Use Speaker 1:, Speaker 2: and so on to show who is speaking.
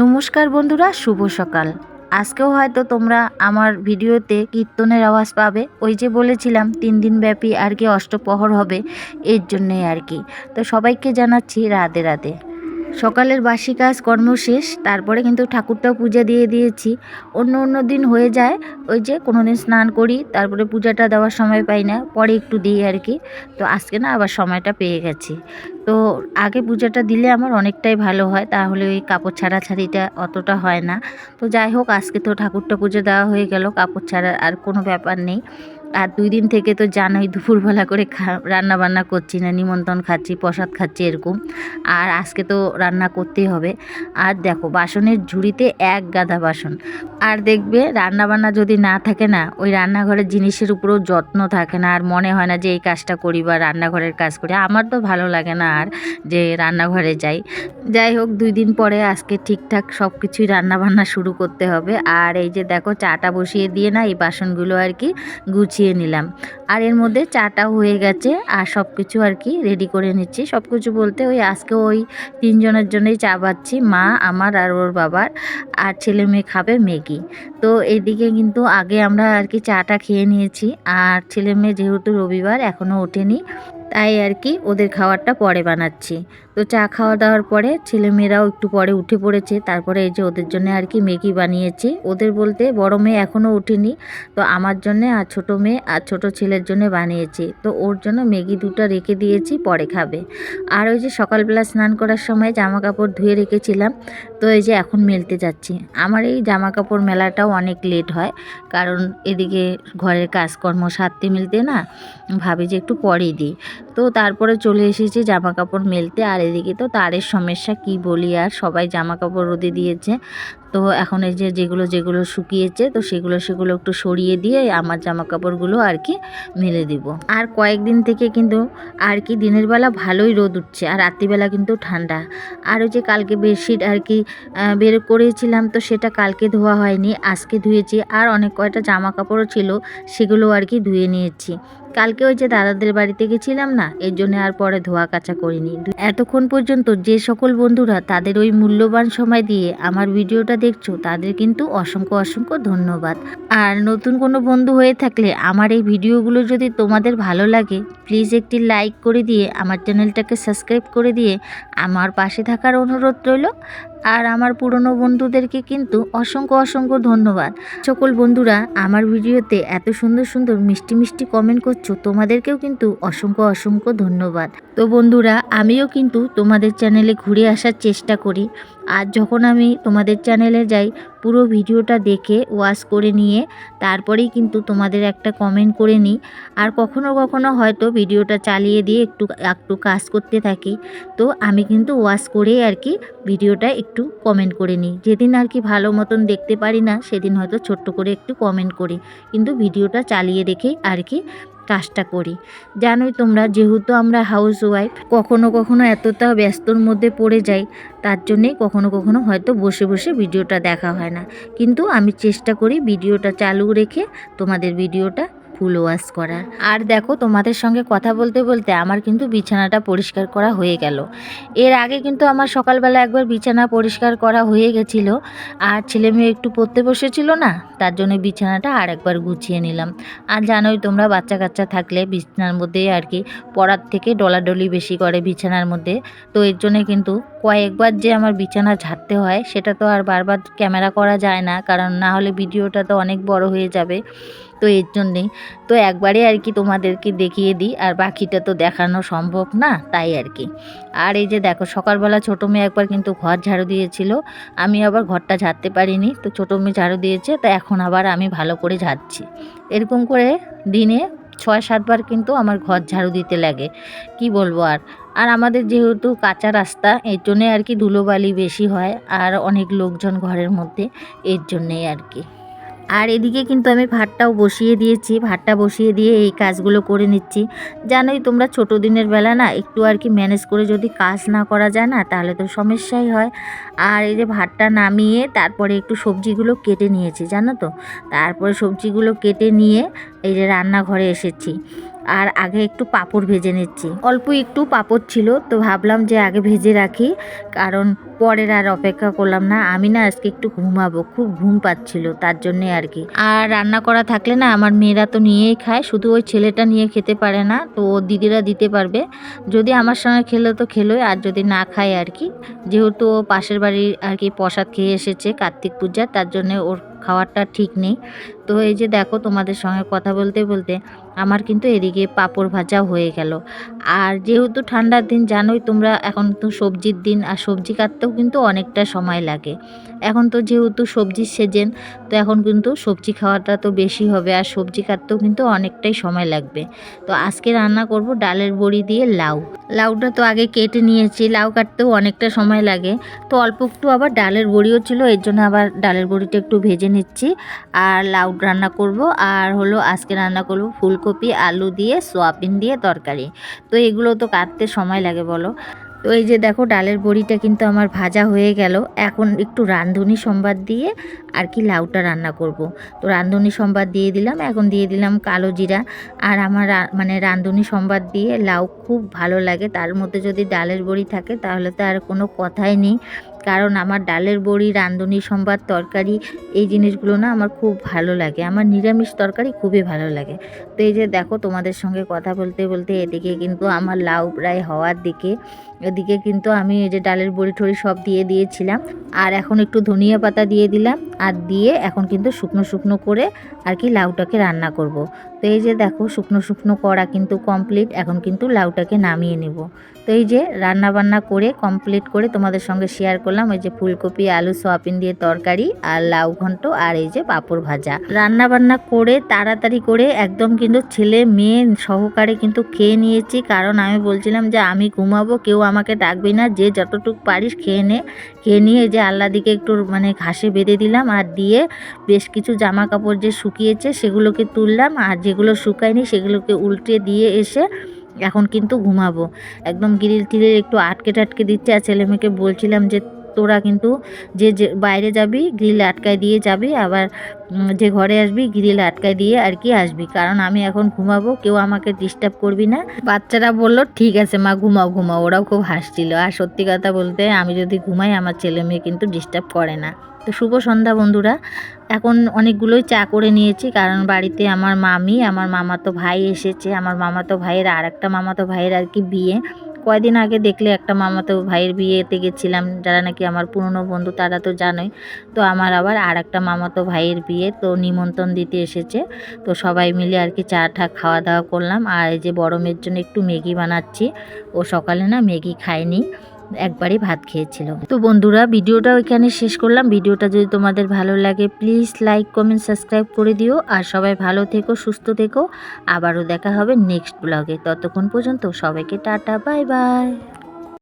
Speaker 1: নমস্কার বন্ধুরা, শুভ সকাল। আজকেও হয়তো তোমরা আমার ভিডিওতে কীর্তনের আওয়াজ পাবে। ওই যে বলেছিলাম, তিন দিন ব্যাপী আর কি অষ্টপ্রহর হবে, এর জন্যেই আর কি। তো সবাইকে জানাচ্ছি রাধে রাধে। সকালের বাসি কাজ কর্ম শেষ, তারপরে কিন্তু ঠাকুরটাও পূজা দিয়ে দিয়েছি। অন্য অন্য দিন হয়ে যায়, ওই যে কোনো দিন স্নান করি, তারপরে পূজাটা দেওয়ার সময় পাই না, পরে একটু দিই আর কি। তো আজকে না আবার সময়টা পেয়ে গেছি। তো আগে পূজাটা দিলে আমার অনেকটাই ভালো হয়, তাহলে ওই কাপড় ছাড়াছাড়িটা অতটা হয় না। তো যাই হোক, আজকে তো ঠাকুরটা পুজো দেওয়া হয়ে গেল, কাপড় ছাড়া আর কোনো ব্যাপার নেই। আর দুই দিন থেকে তো জানোই দুপুরবেলা করে রান্না বান্না করছি না, নিমন্ত্রণ খাচ্ছি, প্রসাদ খাচ্ছি এরকম। আর আজকে তো রান্না করতেই হবে। আর দেখো, বাসনের ঝুড়িতে এক গাদা বাসন। আর দেখবে রান্না বান্না যদি না থাকে না, ওই রান্নাঘরের জিনিসের উপরেও যত্ন থাকে না। আর মনে হয় না যে এই কাজটা করি বা রান্নাঘরের কাজ করি। আমার তো ভালো লাগে না আর যে রান্নাঘরে যাই। যাই হোক, দুই দিন পরে আজকে ঠিকঠাক সব কিছুই রান্নাবান্না শুরু করতে হবে। আর এই যে দেখো, চাটা বসিয়ে দিয়ে না এই বাসনগুলো আর কি গুছিয়ে নিলাম। আর এর মধ্যে চাটাও হয়ে গেছে আর সব কিছু আর কি রেডি করে নিচ্ছি। সব কিছু বলতে ওই আজকে ওই তিনজনের জন্যই চা বাচ্ছি, মা, আমার আর ওর বাবার। আর ছেলে মেয়ে খাবে ম্যাগি। তো এদিকে কিন্তু আগে আমরা আর কি চাটা খেয়ে নিয়েছি। আর ছেলে মেয়ে যেহেতু রবিবার এখনও ওঠেনি, তাই আর কি ওদের খাবারটা পরে বানাচ্ছি। তো চা খাওয়া দাওয়ার পরে ছেলেমেয়েরাও একটু পরে উঠে পড়েছে। তারপরে এই যে ওদের জন্য আর কি ম্যাগি বানিয়েছি। ওদের বলতে বড় মেয়ে এখনও ওঠেনি। তো আমার জন্য আর ছোট মেয়ে আর ছোট ছেলের জন্য বানিয়েছি। তো ওর জন্য ম্যাগি দুটো রেখে দিয়েছি, পরে খাবে। আর ওই যে সকালবেলা স্নান করার সময় জামা কাপড় ধুয়ে রেখেছিলাম। তো এই যে এখন মেলতে যাচ্ছি। আমার এই জামা কাপড় মেলাটাও অনেক লেট হয়। কারণ এদিকে ঘরের কাজকর্ম সারতে মিলতে না, ভাবি যে একটু পরেই দিই। তো তারপরে চলে এসেছি জামা কাপড় মেলতে। আর এদিকে তো তারের সমস্যা, কি বলি আর? সবাই জামা কাপড় রোদে দিয়েছে। তো এখন এই যে যেগুলো যেগুলো শুকিয়েছে, তো সেগুলো সেগুলো একটু সরিয়ে দিয়ে আমার জামা কাপড়গুলো আর কি মেলে দিব। আর কয়েকদিন থেকে কিন্তু আর কি দিনের বেলা ভালোই রোদ উঠছে আর রাত্রিবেলা কিন্তু ঠান্ডা। আর ওই যে কালকে বেডশিট আর কি বের করেছিলাম, তো সেটা কালকে ধোয়া হয়নি, আজকে ধুয়েছি। আর অনেক কয়টা জামা কাপড়ও ছিল, সেগুলো আর কি ধুয়ে নিয়েছি। কালকে ওই যে দাদাদের বাড়িতে গেছিলাম না, এর জন্য আর পরে ধোয়া কাচা করিনি। এতক্ষণ পর্যন্ত যে সকল বন্ধুরা তাদের ওই মূল্যবান সময় দিয়ে আমার ভিডিওটা দেখছ, তাদের কিন্তু অসংখ্য অসংখ্য ধন্যবাদ। আর নতুন কোনো বন্ধু হয়ে থাকলে আমার এই ভিডিওগুলো যদি তোমাদের ভালো লাগে প্লিজ একটি লাইক করে দিয়ে আমার চ্যানেলটাকে সাবস্ক্রাইব করে দিয়ে আমার পাশে থাকার অনুরোধ রইল। আর আমার পুরনো বন্ধুদেরকে কিন্তু অসংখ্য অসংখ্য ধন্যবাদ। সকল বন্ধুরা, আমার ভিডিওতে এত সুন্দর সুন্দর মিষ্টি মিষ্টি কমেন্ট করছ, তোমাদেরকেও কিন্তু অসংখ্য অসংখ্য ধন্যবাদ। তো বন্ধুরা, আমিও কিন্তু তোমাদের চ্যানেলে ঘুরে আসার চেষ্টা করি। আর যখন আমি তোমাদের চ্যানেলে যাই পুরো ভিডিওটা দেখে ওয়াশ করে নিয়ে তারপরেই কিন্তু তোমাদের একটা কমেন্ট করে নিই। আর কখনো কখনো হয়তো ভিডিওটা চালিয়ে দিয়ে একটু একটু কাজ করতে থাকি। তো আমি কিন্তু ওয়াশ করেই আর কি ভিডিওটা একটু কমেন্ট করে নিই। যেদিন আর কি ভালো মতন দেখতে পারি না, সেদিন হয়তো ছোট্ট করে একটু কমেন্ট করি। কিন্তু ভিডিওটা চালিয়ে রেখেই আর কি কাজটা করি। জানোই তোমরা, যেহেতু আমরা হাউস ওয়াইফ কখনো কখনো এতটা ব্যস্তর মধ্যে পড়ে যাই, তার জন্যেই কখনো কখনো হয়তো বসে বসে ভিডিওটা দেখা হয় না। কিন্তু আমি চেষ্টা করি ভিডিওটা চালু রেখে তোমাদের ভিডিওটা ফুল ওয়াশ করা। আর দেখো, তোমাদের সঙ্গে কথা বলতে বলতে আমার কিন্তু বিছানাটা পরিষ্কার করা হয়ে গেল। এর আগে কিন্তু আমার সকালবেলা একবার বিছানা পরিষ্কার করা হয়ে গেছিল। আর ছেলে মেয়ে একটু পড়তে বসেছিল না, তার জন্য বিছানাটা আর একবার গুছিয়ে নিলাম। আর জানোই তোমরা বাচ্চা কাচ্চা থাকলে বিছানার মধ্যে আর কি পড়ার থেকে ডলাডলি বেশি করে বিছানার মধ্যে। তো এর জন্য কিন্তু কয়েকবার যে আমার বিছানা ঝাড়তে হয়, সেটা তো আর বারবার ক্যামেরা করা যায় না, কারণ না হলে ভিডিওটা তো অনেক বড় হয়ে যাবে। তো এর জন্যেই তো একবারে আর কি তোমাদেরকে দেখিয়ে দিই, আর বাকিটা তো দেখানো সম্ভব না, তাই আর কি। আর এই যে দেখো, সকালবেলা ছোটো মেয়ে একবার কিন্তু ঘর ঝাড়ু দিয়েছিল, আমি আবার ঘরটা ঝাড়তে পারিনি, তো ছোটো মেয়ে ঝাড়ু দিয়েছে, তো এখন আবার আমি ভালো করে ঝাড়ছি। এরকম করে দিনে ছয়, সাতবার কিন্তু আমার ঘর ঝাড়ু দিতে লাগে, কি বলব আর। আর আমাদের যেহেতু কাঁচা রাস্তা, এর জন্যে আর কি ধুলোবালি বেশি হয়, আর অনেক লোকজন ঘরের মধ্যে, এর জন্যেই আর কি। আর এদিকে কিন্তু আমি ভাতটাও বসিয়ে দিয়েছি, ভাতটা বসিয়ে দিয়ে এই কাজগুলো করে নিচ্ছি। জানোই তোমরা ছোটো দিনের বেলা না একটু আর কি ম্যানেজ করে যদি কাজ না করা যায় না, তাহলে তো সমস্যাই হয়। আর এই যে ভাতটা নামিয়ে তারপরে একটু সবজিগুলো কেটে নিয়েছি, জানো তো? তারপরে সবজিগুলো কেটে নিয়ে এই যে রান্নাঘরে এসেছি। আর আগে একটু পাঁপড় ভেজে নিচ্ছি। অল্প একটু পাঁপড় ছিল, তো ভাবলাম যে আগে ভেজে রাখি, কারণ পরের আর অপেক্ষা করলাম না। আমি না আজকে একটু ঘুমাবো, খুব ঘুম পাচ্ছিল তার জন্যে আর কি। আর রান্না করা থাকলে না আমার মেয়েরা তো নিয়েই খায়, শুধু ওই ছেলেটা নিয়ে খেতে পারে না, তো দিদিরা দিতে পারবে। যদি আমার সঙ্গে খেলো তো খেলোই, আর যদি না খায় আর কি। যেহেতু ও পাশের বাড়ির আর কি প্রসাদ খেয়ে এসেছে কার্তিক পূজা তার জন্য ওর খাওয়ারটা ঠিক নেই। তো এই যে দেখো তোমাদের সঙ্গে কথা বলতে বলতে আমার কিন্তু এদিকে পাঁপড় ভাজা হয়ে গেল। আর যেহেতু ঠান্ডার দিন, জানোই তোমরা এখন তো সবজির দিন, আর সবজি কাটতেও কিন্তু অনেকটা সময় লাগে। এখন তো যেহেতু সবজির সিজন তো এখন কিন্তু সবজি খাওয়াটা তো বেশি হবে, আর সবজি কাটতেও কিন্তু অনেকটাই সময় লাগবে। তো আজকে রান্না করব ডালের বড়ি দিয়ে লাউ। লাউটা তো আগে কেটে নিয়েছি, লাউ কাটতেও অনেকটা সময় লাগে। তো অল্প একটু আবার ডালের বড়িও ছিল, এর জন্য আবার ডালের বড়িটা একটু ভেজে নিচ্ছি। আর লাউ রান্না করব, আর হলো আজকে রান্না করব ফুলকপি, আলু দিয়ে, সোয়াবিন দিয়ে তরকারি। তো এগুলো তো কাটতে সময় লাগে, বলো। তো এই যে দেখো, ডালের বড়িটা কিন্তু আমার ভাজা হয়ে গেল। এখন একটু রাঁধুনি সম্বাদ দিয়ে আর কি লাউটা রান্না করব। তো রাঁধুনি সম্বাদ দিয়ে দিলাম, এখন দিয়ে দিলাম কালো জিরা। আর আমার মানে রাঁধুনি সম্বাদ দিয়ে লাউ খুব ভালো লাগে। তার মধ্যে যদি ডালের বড়ি থাকে, তাহলে তো আর কোনো কথাই নেই। কারণ আমার ডালের বড়ি, রাঁধুনি সম্বাদ তরকারি এই জিনিসগুলো না আমার খুব ভালো লাগে। আমার নিরামিষ তরকারি খুবই ভালো লাগে। তো এই যে দেখো তোমাদের সঙ্গে কথা বলতে বলতে এদিকে কিন্তু আমার লাউ প্রায় হওয়ার দিকে। এদিকে কিন্তু আমি এই যে ডালের বড়ি টড়ি সব দিয়ে দিয়েছিলাম। আর এখন একটু ধনিয়া পাতা দিয়ে দিলাম। আর দিয়ে এখন কিন্তু শুকনো শুকনো করে আর কি লাউটাকে রান্না করব। তো এই যে দেখো শুকনো শুকনো করা কিন্তু কমপ্লিট এখন কিন্তু লাউটাকে নামিয়ে নেব। তো এই যে রান্না বান্না করে কমপ্লিট করে তোমাদের সঙ্গে শেয়ার করলাম, ওই যে ফুলকপি, আলু, সোয়াবিন দিয়ে তরকারি আর লাউ ঘন্ট আর এই যে পাঁপড় ভাজা। রান্না বান্না করে তাড়াতাড়ি করে একদম কিন্তু ছেলে মেয়ে সহকারে কিন্তু খেয়ে নিয়েছি, কারণ আমি বলছিলাম যে আমি ঘুমাবো, কেউ আমাকে ডাকবে না, যে যতটুক পারিস খেয়ে নে। খেয়ে নিয়ে যে আল্লাহ দিকে একটু মানে ঘাসে বেঁধে দিলাম আর দিয়ে বেশ কিছু জামা কাপড় যে শুকিয়েছে সেগুলোকে তুললাম আর যেগুলো শুকায়নি সেগুলোকে উল্টে দিয়ে এসে এখন কিন্তু ঘুমাবো। একদম গ্রিল টিরিল একটু আটকে টাটকে দিচ্ছে আর ছেলেমেয়েকে বলছিলাম যে তোরা কিন্তু যে বাইরে যাবি গ্রিল আটকায় দিয়ে যাবি, আবার যে ঘরে আসবি গ্রিল আটকায় দিয়ে আর কি আসবি। কারণ আমি এখন ঘুমাবো, কেউ আমাকে ডিস্টার্ব করবি না। বাচ্চারা বলল, ঠিক আছে মা, ঘুমাও ঘুমাও। ওরাও খুব হাসছিল। আর সত্যি কথা বলতে, আমি যদি ঘুমাই, আমার ছেলে মেয়ে কিন্তু ডিস্টার্ব করে না। তো শুভ সন্ধ্যা বন্ধুরা। এখন অনেকগুলোই চা করে নিয়েছি, কারণ বাড়িতে আমার মামি, আমার মামাতো ভাই এসেছে। আমার মামাতো ভাইয়ের আর একটা মামাতো ভাইয়ের আর কি বিয়ে। কয়দিন আগে দেখলে একটা মামাতো ভাইয়ের বিয়েতে গেছিলাম, যারা নাকি আমার পুরনো বন্ধু তারা তো জানোই। তো আমার আবার আর একটা মামাতো ভাইয়ের বিয়ে, তো নিমন্ত্রণ দিতে এসেছে। তো সবাই মিলে আর কি চা ঠাক খাওয়া দাওয়া করলাম। আর এই যে বড় মেয়ের জন্য একটু ম্যাগি বানাচ্ছি। ও সকালে না ম্যাগি খায়নি। একবারই ভাত খেয়েছিল। তো বন্ধুরা, ভিডিওটা ওইখানে শেষ করলাম। ভিডিওটা যদি তোমাদের ভালো লাগে প্লিজ লাইক কমেন্ট সাবস্ক্রাইব করে দিও। আর সবাই ভালো থেকো, সুস্থ থেকো। আবারও দেখা হবে নেক্সট ব্লগে ততক্ষণ পর্যন্ত সবাইকে টাটা বাই বাই